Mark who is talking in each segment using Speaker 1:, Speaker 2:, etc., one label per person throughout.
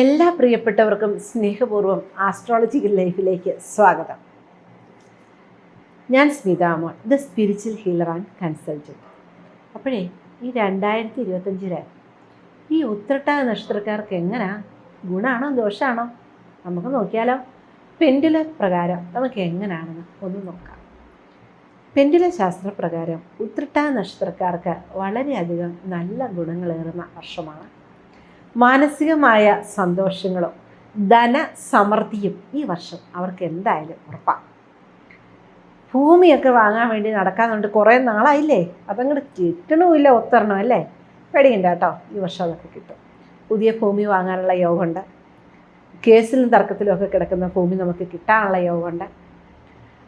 Speaker 1: എല്ലാ പ്രിയപ്പെട്ടവർക്കും സ്നേഹപൂർവം ആസ്ട്രോളജിക്കൽ ലൈഫിലേക്ക് സ്വാഗതം. ഞാൻ Smithamol the spiritual healer and consultant അപ്പോഴേ ഈ രണ്ടായിരത്തി ഇരുപത്തഞ്ചിൽ ഈ ഉത്രട്ട നക്ഷത്രക്കാർക്ക് എങ്ങനെ? ഗുണമാണോ ദോഷമാണോ നമുക്ക് നോക്കിയാലോ. പെൻഡുലർ പ്രകാരം നമുക്ക് എങ്ങനെയാണെന്ന് ഒന്ന് നോക്കാം. പെൻഡുല ശാസ്ത്രപ്രകാരം ഉത്രട്ട നക്ഷത്രക്കാർക്ക് വളരെയധികം നല്ല ഗുണങ്ങളേറുന്ന വർഷമാണ്. മാനസികമായ സന്തോഷങ്ങളും ധനസമൃദ്ധിയും ഈ വർഷം അവർക്ക് എന്തായാലും ഉറപ്പാണ് ഭൂമിയൊക്കെ വാങ്ങാൻ വേണ്ടി നടക്കാന്നുണ്ട് കുറേ നാളായില്ലേ? അതങ്ങോട്ട് കിട്ടണമില്ല ഒത്തരണം അല്ലേ? പേടിക്കണ്ട കേട്ടോ ഈ വർഷം അതൊക്കെ കിട്ടും. പുതിയ ഭൂമി വാങ്ങാനുള്ള യോഗമുണ്ട്. കേസിലും തർക്കത്തിലും ഒക്കെ കിടക്കുന്ന ഭൂമി നമുക്ക് കിട്ടാനുള്ള യോഗമുണ്ട്.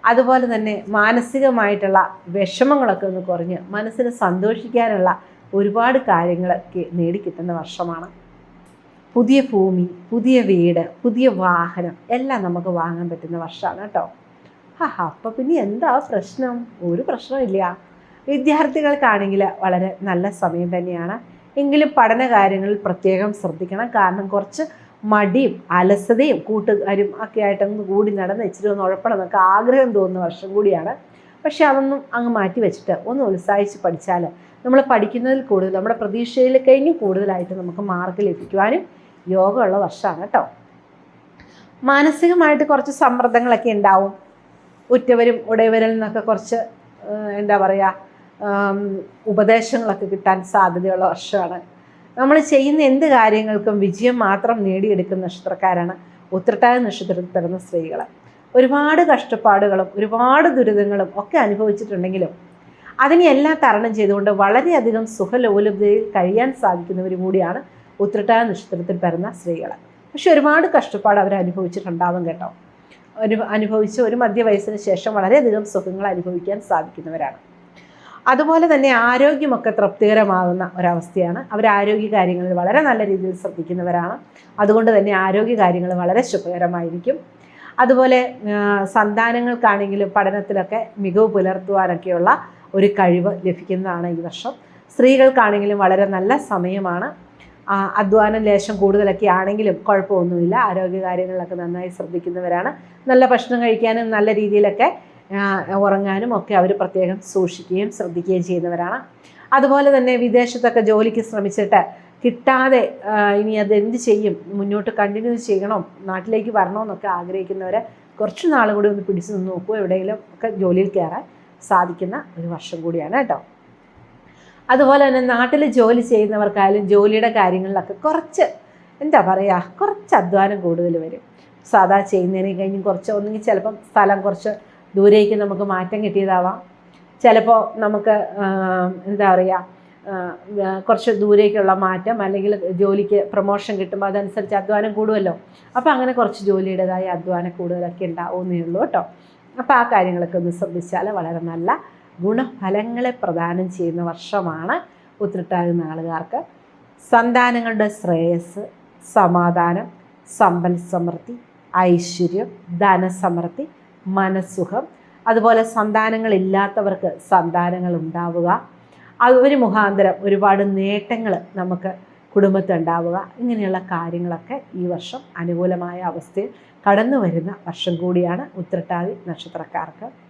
Speaker 1: അതുപോലെ തന്നെ മാനസികമായിട്ടുള്ള വിഷമങ്ങളൊക്കെ ഒന്ന് കുറഞ്ഞ് മനസ്സിന് സന്തോഷിക്കാനുള്ള ഒരുപാട് കാര്യങ്ങളൊക്കെ നേടിക്കിട്ടുന്ന വർഷമാണ്. പുതിയ ഭൂമി പുതിയ വീട് പുതിയ വാഹനം എല്ലാം നമുക്ക് വാങ്ങാൻ പറ്റുന്ന വർഷമാണ് കേട്ടോ. ഹാ അപ്പം പിന്നെ എന്താ പ്രശ്നം? ഒരു പ്രശ്നമില്ല. വിദ്യാർത്ഥികൾക്കാണെങ്കിൽ വളരെ നല്ല സമയം തന്നെയാണ്. എങ്കിലും പഠന കാര്യങ്ങളിൽ പ്രത്യേകം ശ്രദ്ധിക്കണം. കാരണം കുറച്ച് മടിയും അലസതയും കൂട്ടുകാരും ഒക്കെ ആയിട്ടൊന്ന് കൂടി നടന്ന് ഇച്ചിരി ഒന്ന് ഉഴപ്പണം എന്നൊക്കെ ആഗ്രഹം തോന്നുന്ന വർഷം കൂടിയാണ്. പക്ഷെ അതൊന്നും അങ്ങ് മാറ്റി വെച്ചിട്ട് ഒന്ന് ഉത്സാഹിച്ച് പഠിച്ചാൽ നമ്മൾ പഠിക്കുന്നതിൽ കൂടുതൽ നമ്മുടെ പ്രതീക്ഷയിൽ കഴിഞ്ഞും കൂടുതലായിട്ട് നമുക്ക് മാർക്ക് ലഭിക്കുവാനും യോഗമുള്ള വർഷമാണ് കേട്ടോ. മാനസികമായിട്ട് കുറച്ച് സമ്മർദ്ദങ്ങളൊക്കെ ഉണ്ടാവും. ഉറ്റവരും ഉടയവരിൽ നിന്നൊക്കെ കുറച്ച് എന്താ പറയുക ഉപദേശങ്ങളൊക്കെ കിട്ടാൻ സാധ്യതയുള്ള വർഷമാണ്. നമ്മൾ ചെയ്യുന്ന എന്ത് കാര്യങ്ങൾക്കും വിജയം മാത്രം നേടിയെടുക്കുന്ന നക്ഷത്രക്കാരാണ് ഉത്രട്ടായ നക്ഷത്രത്തിൽ പിറന്ന സ്ത്രീകൾ ഒരുപാട് കഷ്ടപ്പാടുകളും ഒരുപാട് ദുരിതങ്ങളും ഒക്കെ അനുഭവിച്ചിട്ടുണ്ടെങ്കിലും അതിനെല്ലാം തരണം ചെയ്തുകൊണ്ട് വളരെയധികം സുഖലോലുപതയിൽ കഴിയാൻ സാധിക്കുന്നവരും കൂടിയാണ് ഉത്രട്ടായ നക്ഷത്രത്തിൽ പിറന്ന സ്ത്രീകൾ പക്ഷെ ഒരുപാട് കഷ്ടപ്പാട് അവർ അനുഭവിച്ചിട്ടുണ്ടാവും കേട്ടോ. ഒരു അനുഭവിച്ച് ഒരു മധ്യവയസ്സിന് ശേഷം വളരെയധികം സുഖങ്ങൾ അനുഭവിക്കാൻ സാധിക്കുന്നവരാണ്. അതുപോലെ തന്നെ ആരോഗ്യമൊക്കെ തൃപ്തികരമാകുന്ന ഒരവസ്ഥയാണ്. അവർ ആരോഗ്യ കാര്യങ്ങളിൽ വളരെ നല്ല രീതിയിൽ ശ്രദ്ധിക്കുന്നവരാണ്. അതുകൊണ്ട് തന്നെ ആരോഗ്യ കാര്യങ്ങൾ വളരെ ശുഭകരമായിരിക്കും. അതുപോലെ സന്താനങ്ങൾക്കാണെങ്കിലും പഠനത്തിലൊക്കെ മികവ് പുലർത്തുവാനൊക്കെയുള്ള ഒരു കഴിവ് ലഭിക്കുന്നതാണ് ഈ വർഷം. സ്ത്രീകൾക്കാണെങ്കിലും വളരെ നല്ല സമയമാണ്. അധ്വാനം ലേശം കൂടുതലൊക്കെ ആണെങ്കിലും കുഴപ്പമൊന്നുമില്ല. ആരോഗ്യ കാര്യങ്ങളിലൊക്കെ നന്നായി ശ്രദ്ധിക്കുന്നവരാണ്. നല്ല ഭക്ഷണം കഴിക്കാനും നല്ല രീതിയിലൊക്കെ ഉറങ്ങാനും ഒക്കെ അവർ പ്രത്യേകം സൂക്ഷിക്കുകയും ശ്രദ്ധിക്കുകയും ചെയ്യുന്നവരാണ്. അതുപോലെ തന്നെ വിദേശത്തൊക്കെ ജോലിക്ക് ശ്രമിച്ചിട്ട് കിട്ടാതെ ഇനി അതെന്ത് ചെയ്യും? മുന്നോട്ട് കണ്ടിന്യൂ ചെയ്യണം? നാട്ടിലേക്ക് വരണമെന്നൊക്കെ ആഗ്രഹിക്കുന്നവർ കുറച്ച് നാളും കൂടി ഒന്ന് പിടിച്ചു നോക്കുമോ എവിടെയെങ്കിലും ഒക്കെ ജോലിയിൽ കയറാൻ സാധിക്കുന്ന ഒരു വർഷം കൂടിയാണ് കേട്ടോ. അതുപോലെ തന്നെ നാട്ടിൽ ജോലി ചെയ്യുന്നവർക്കായാലും ജോലിയുടെ കാര്യങ്ങളിലൊക്കെ കുറച്ച് എന്താ പറയുക കുറച്ച് അധ്വാനം കൂടുതൽ വരും. സാധാ ചെയ്യുന്നതിനെ കഴിഞ്ഞ് കുറച്ച് ഒന്നുകിൽ ചിലപ്പം സ്ഥലം കുറച്ച് ദൂരേക്ക് നമുക്ക് മാറ്റം കിട്ടിയതാവാം. ചിലപ്പോൾ നമുക്ക് എന്താ പറയുക കുറച്ച് ദൂരേക്കുള്ള മാറ്റം അല്ലെങ്കിൽ ജോലിക്ക് പ്രൊമോഷൻ കിട്ടുമ്പോൾ അതനുസരിച്ച് അധ്വാനം കൂടുമല്ലോ അപ്പോൾ അങ്ങനെ കുറച്ച് ജോലിയുടേതായ അധ്വാനം കൂടുതലൊക്കെ ഉണ്ടാവുമെന്നേ ഉള്ളൂ കേട്ടോ. അപ്പോൾ ആ കാര്യങ്ങളൊക്കെ ഒന്ന് ശ്രദ്ധിച്ചാൽ വളരെ നല്ല ഗുണഫലങ്ങളെ പ്രദാനം ചെയ്യുന്ന വർഷമാണ് ഉത്രട്ടാതി നാളുകാർക്ക്. സന്താനങ്ങളുടെ ശ്രേയസ് സമാധാനം സമ്പൽ സമൃദ്ധി ഐശ്വര്യം ധനസമൃദ്ധി മനസ്സുഖം. അതുപോലെ സന്താനങ്ങളില്ലാത്തവർക്ക് സന്താനങ്ങൾ ഉണ്ടാവുക. അവർ മുഖാന്തരം ഒരുപാട് നേട്ടങ്ങൾ നമുക്ക് കുടുംബത്തിൽ ഉണ്ടാവുക. ഇങ്ങനെയുള്ള കാര്യങ്ങളൊക്കെ ഈ വർഷം അനുകൂലമായ അവസ്ഥയിൽ കടന്നു വരുന്ന വർഷം കൂടിയാണ് ഉത്രട്ടാതി നക്ഷത്രക്കാർക്ക്.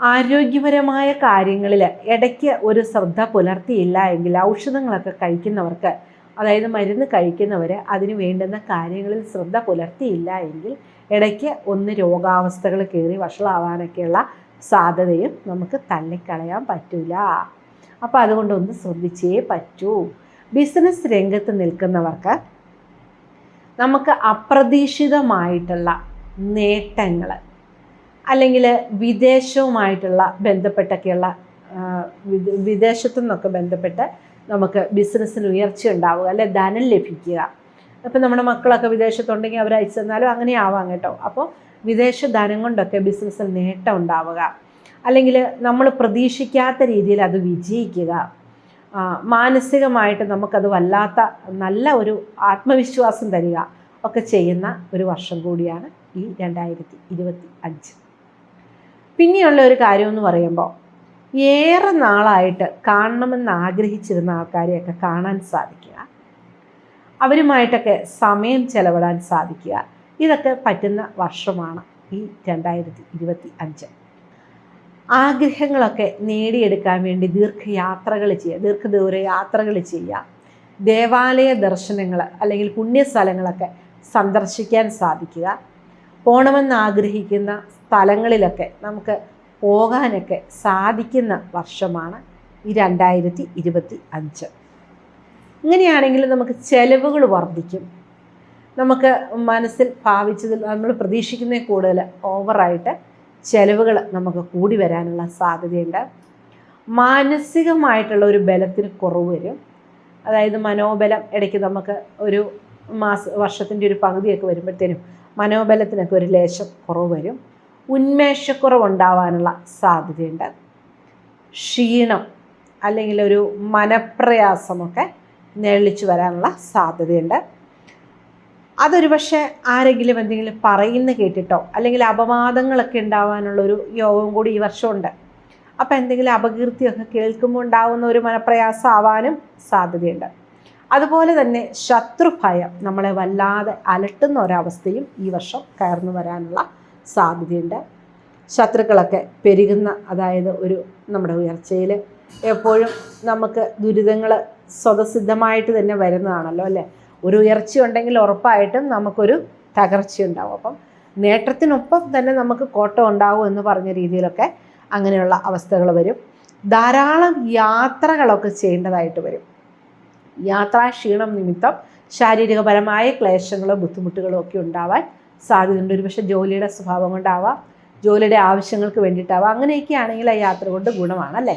Speaker 1: ആരോഗ്യപരമായ കാര്യങ്ങളിൽ ഇടയ്ക്ക് ഒരു ശ്രദ്ധ പുലർത്തിയില്ല എങ്കിൽ ഔഷധങ്ങളൊക്കെ കഴിക്കുന്നവർക്ക് അതായത് മരുന്ന് കഴിക്കുന്നവർ അതിന് വേണ്ടുന്ന കാര്യങ്ങളിൽ ശ്രദ്ധ പുലർത്തിയില്ല എങ്കിൽ ഇടയ്ക്ക് ഒന്ന് രോഗാവസ്ഥകൾ കയറി വഷളാവാനൊക്കെയുള്ള സാധ്യതയും നമുക്ക് തള്ളിക്കളയാൻ പറ്റില്ല അപ്പോൾ അതുകൊണ്ടൊന്ന് ശ്രദ്ധിച്ചേ പറ്റൂ. ബിസിനസ് രംഗത്ത് നിൽക്കുന്നവർക്ക് നമുക്ക് അപ്രതീക്ഷിതമായിട്ടുള്ള നേട്ടങ്ങൾ അല്ലെങ്കിൽ വിദേശവുമായിട്ടുള്ള ബന്ധപ്പെട്ടൊക്കെയുള്ള വിദേശത്തു നിന്നൊക്കെ ബന്ധപ്പെട്ട് നമുക്ക് ബിസിനസ്സിന് ഉയർച്ച ഉണ്ടാവുക അല്ലെ? ധനം ലഭിക്കുക. അപ്പോൾ നമ്മുടെ മക്കളൊക്കെ വിദേശത്തുണ്ടെങ്കിൽ അവർ അയച്ചു തന്നാലും അങ്ങനെ ആവാം കേട്ടോ. അപ്പോൾ വിദേശ ധനം കൊണ്ടൊക്കെ ബിസിനസ്സിൽ നേട്ടം ഉണ്ടാവുക. അല്ലെങ്കിൽ നമ്മൾ പ്രതീക്ഷിക്കാത്ത രീതിയിൽ അത് വിജയിക്കുക. മാനസികമായിട്ട് നമുക്കത് വല്ലാത്ത നല്ല ഒരു ആത്മവിശ്വാസം തരിക ഒക്കെ ചെയ്യുന്ന ഒരു വർഷം കൂടിയാണ് ഈ രണ്ടായിരത്തി ഇരുപത്തി അഞ്ച്. പിന്നെയുള്ള ഒരു കാര്യം എന്ന് പറയുമ്പോൾ ഏറെ നാളായിട്ട് കാണണമെന്ന് ആഗ്രഹിച്ചിരുന്ന ആൾക്കാരെയൊക്കെ കാണാൻ സാധിക്കുക. അവരുമായിട്ടൊക്കെ സമയം ചെലവിടാൻ സാധിക്കുക. ഇതൊക്കെ പറ്റുന്ന വർഷമാണ് ഈ രണ്ടായിരത്തി ഇരുപത്തി അഞ്ച് ആഗ്രഹങ്ങളൊക്കെ നേടിയെടുക്കാൻ വേണ്ടി ദീർഘയാത്രകൾ ചെയ്യുക ദീർഘദൂര യാത്രകൾ ചെയ്യുക. ദേവാലയ ദർശനങ്ങൾ അല്ലെങ്കിൽ പുണ്യസ്ഥലങ്ങളൊക്കെ സന്ദർശിക്കാൻ സാധിക്കുക. പോകണമെന്ന് ആഗ്രഹിക്കുന്ന സ്ഥലങ്ങളിലൊക്കെ നമുക്ക് പോകാനൊക്കെ സാധിക്കുന്ന വർഷമാണ് ഈ രണ്ടായിരത്തി ഇരുപത്തി അഞ്ച്. ഇങ്ങനെയാണെങ്കിൽ നമുക്ക് ചെലവുകൾ വർദ്ധിക്കും. നമുക്ക് മനസ്സിൽ ഭാവിച്ചതിൽ നമ്മൾ പ്രതീക്ഷിക്കുന്നതിൽ കൂടുതൽ ഓവറായിട്ട് ചെലവുകൾ നമുക്ക് കൂടി വരാനുള്ള സാധ്യതയുണ്ട്. മാനസികമായിട്ടുള്ള ഒരു ബലത്തിന് കുറവ് വരും. അതായത് മനോബലം ഇടയ്ക്ക് നമുക്ക് ഒരു മാസ വർഷത്തിന്റെ ഒരു പകുതിയൊക്കെ വരുമ്പോഴത്തേനും മനോബലത്തിനൊക്കെ ഒരു ലേശം കുറവ് വരും. ഉന്മേഷക്കുറവുണ്ടാവാനുള്ള സാധ്യതയുണ്ട്. ക്ഷീണം അല്ലെങ്കിൽ ഒരു മനപ്രയാസമൊക്കെ നെളിച്ചു വരാനുള്ള സാധ്യതയുണ്ട്. അതൊരു പക്ഷേ ആരെങ്കിലും എന്തെങ്കിലും പറയുന്ന കേട്ടിട്ടോ അല്ലെങ്കിൽ അപവാദങ്ങളൊക്കെ ഉണ്ടാവാനുള്ളൊരു യോഗം കൂടി ഈ വർഷമുണ്ട്. അപ്പോൾ എന്തെങ്കിലും അപകീർത്തിയൊക്കെ കേൾക്കുമ്പോൾ ഉണ്ടാകുന്ന ഒരു മനപ്രയാസം ആവാനും സാധ്യതയുണ്ട്. അതുപോലെ തന്നെ ശത്രുഭയം നമ്മളെ വല്ലാതെ അലട്ടുന്ന ഒരവസ്ഥയും ഈ വർഷം കയർന്നു വരാനുള്ള സാധ്യതയുണ്ട്. ശത്രുക്കളൊക്കെ പെരുകുന്ന അതായത് ഒരു നമ്മുടെ ഉയർച്ചയിൽ എപ്പോഴും നമുക്ക് ദുരിതങ്ങൾ സ്വതസിദ്ധമായിട്ട് തന്നെ വരുന്നതാണല്ലോ അല്ലേ? ഒരു ഉയർച്ച ഉണ്ടെങ്കിൽ ഉറപ്പായിട്ടും നമുക്കൊരു തകർച്ചയുണ്ടാവും അപ്പം നേട്ടത്തിനൊപ്പം തന്നെ നമുക്ക് കോട്ടം ഉണ്ടാവും എന്ന് പറഞ്ഞ രീതിയിലൊക്കെ അങ്ങനെയുള്ള അവസ്ഥകൾ വരും. ധാരാളം യാത്രകളൊക്കെ ചെയ്യേണ്ടതായിട്ട് വരും. യാത്രാക്ഷീണം നിമിത്തം ശാരീരികപരമായ ക്ലേശങ്ങളോ ബുദ്ധിമുട്ടുകളോ ഒക്കെ ഉണ്ടാവാൻ സാധ്യതയുണ്ട്. ഒരു പക്ഷേ ജോലിയുടെ സ്വഭാവം കൊണ്ടാവാം ജോലിയുടെ ആവശ്യങ്ങൾക്ക് വേണ്ടിയിട്ടാവാം. അങ്ങനെയൊക്കെ ആണെങ്കിൽ ആ യാത്ര കൊണ്ട് ഗുണമാണ് അല്ലേ?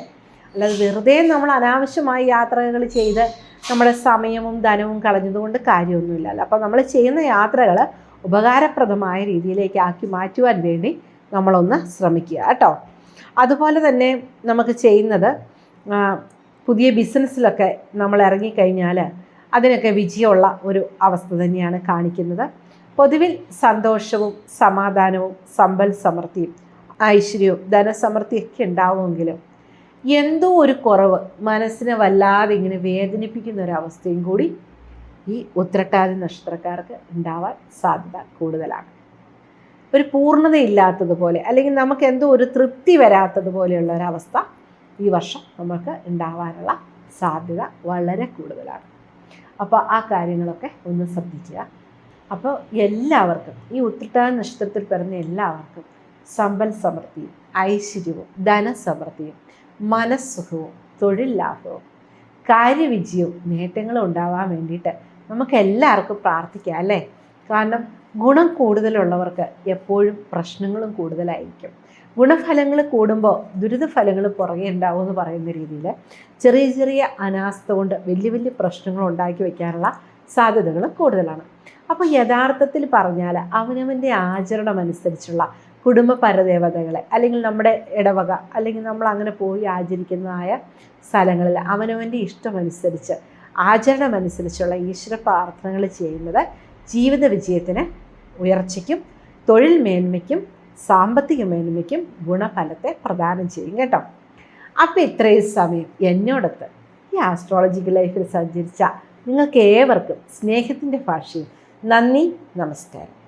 Speaker 1: അല്ലാതെ വെറുതെ നമ്മൾ അനാവശ്യമായി യാത്രകൾ ചെയ്ത് നമ്മുടെ സമയവും ധനവും കളഞ്ഞതുകൊണ്ട് കാര്യമൊന്നുമില്ലല്ലോ. അപ്പോൾ നമ്മൾ ചെയ്യുന്ന യാത്രകൾ ഉപകാരപ്രദമായ രീതിയിലേക്ക് ആക്കി മാറ്റുവാൻ വേണ്ടി നമ്മളൊന്ന് ശ്രമിക്കുക കേട്ടോ. അതുപോലെ തന്നെ നമുക്ക് ചെയ്യുന്നത് പുതിയ ബിസിനസ്സിലൊക്കെ നമ്മൾ ഇറങ്ങിക്കഴിഞ്ഞാൽ അതിനൊക്കെ വിജയമുള്ള ഒരു അവസ്ഥ തന്നെയാണ് കാണിക്കുന്നത്. പൊതുവിൽ സന്തോഷവും സമാധാനവും സമ്പൽ സമൃദ്ധിയും ഐശ്വര്യവും ധനസമൃദ്ധിയൊക്കെ ഉണ്ടാവുമെങ്കിലും എന്തോ ഒരു കുറവ് മനസ്സിനെ വല്ലാതെ ഇങ്ങനെ വേദനിപ്പിക്കുന്ന ഒരവസ്ഥയും കൂടി ഈ ഉത്രട്ടാതി നക്ഷത്രക്കാർക്ക് ഉണ്ടാവാൻ സാധ്യത കൂടുതലാണ്. ഒരു പൂർണതയില്ലാത്തതുപോലെ അല്ലെങ്കിൽ നമുക്ക് എന്തോ ഒരു തൃപ്തി വരാത്തതുപോലെയുള്ള ഒരവസ്ഥ ഈ വർഷം നമുക്ക് ഉണ്ടാവാനുള്ള സാധ്യത വളരെ കൂടുതലാണ്. അപ്പോൾ ആ കാര്യങ്ങളൊക്കെ ഒന്ന് ശ്രദ്ധിക്കുക അപ്പോൾ എല്ലാവർക്കും ഈ ഉത്രട്ടാതി നക്ഷത്രത്തിൽ പിറന്ന എല്ലാവർക്കും സമ്പൽ സമൃദ്ധിയും ഐശ്വര്യവും ധനസമൃദ്ധിയും മനസ്സുഖവും തൊഴിൽ ലാഭവും കാര്യവിജയവും നേട്ടങ്ങളും ഉണ്ടാവാൻ വേണ്ടിയിട്ട് നമുക്ക് എല്ലാവർക്കും പ്രാർത്ഥിക്കാം അല്ലേ? കാരണം ഗുണം കൂടുതലുള്ളവർക്ക് എപ്പോഴും പ്രശ്നങ്ങളും കൂടുതലായിരിക്കും. ഗുണഫലങ്ങൾ കൂടുമ്പോൾ ദുരിതഫലങ്ങൾ പുറകെ ഉണ്ടാവും എന്ന് പറയുന്ന രീതിയിൽ ചെറിയ ചെറിയ അനാസ്ഥ കൊണ്ട് വലിയ വലിയ പ്രശ്നങ്ങൾ ഉണ്ടാക്കി വയ്ക്കാനുള്ള സാധ്യതകൾ കൂടുതലാണ്. അപ്പോൾ യഥാർത്ഥത്തിൽ പറഞ്ഞാൽ അവനവന്റെ ആചരണം അനുസരിച്ചുള്ള കുടുംബ പരദേവതകളെ അല്ലെങ്കിൽ നമ്മുടെ ഇടവക അല്ലെങ്കിൽ നമ്മൾ അങ്ങനെ പോയി ആചരിക്കുന്നതായ സ്ഥലങ്ങളിൽ അവനവന്റെ ഇഷ്ടമനുസരിച്ച് ആചരണമനുസരിച്ചുള്ള ഈശ്വര പ്രാർത്ഥനകൾ ചെയ്യുന്നത് ജീവിത വിജയത്തിന് ഉയർച്ചയ്ക്കും തൊഴിൽ മേന്മയ്ക്കും സാമ്പത്തിക മേന്മയ്ക്കും ഗുണഫലത്തെ പ്രദാനം ചെയ്യും കേട്ടോ. അപ്പോൾ ഇത്രയും സമയം എന്നോടൊത്ത് ഈ ആസ്ട്രോളജിക്കൽ ലൈഫിൽ സഞ്ചരിച്ച നിങ്ങൾക്ക് ഏവർക്കും സ്നേഹത്തിന്റെ ഭാഷയും നന്ദി നമസ്കാരം.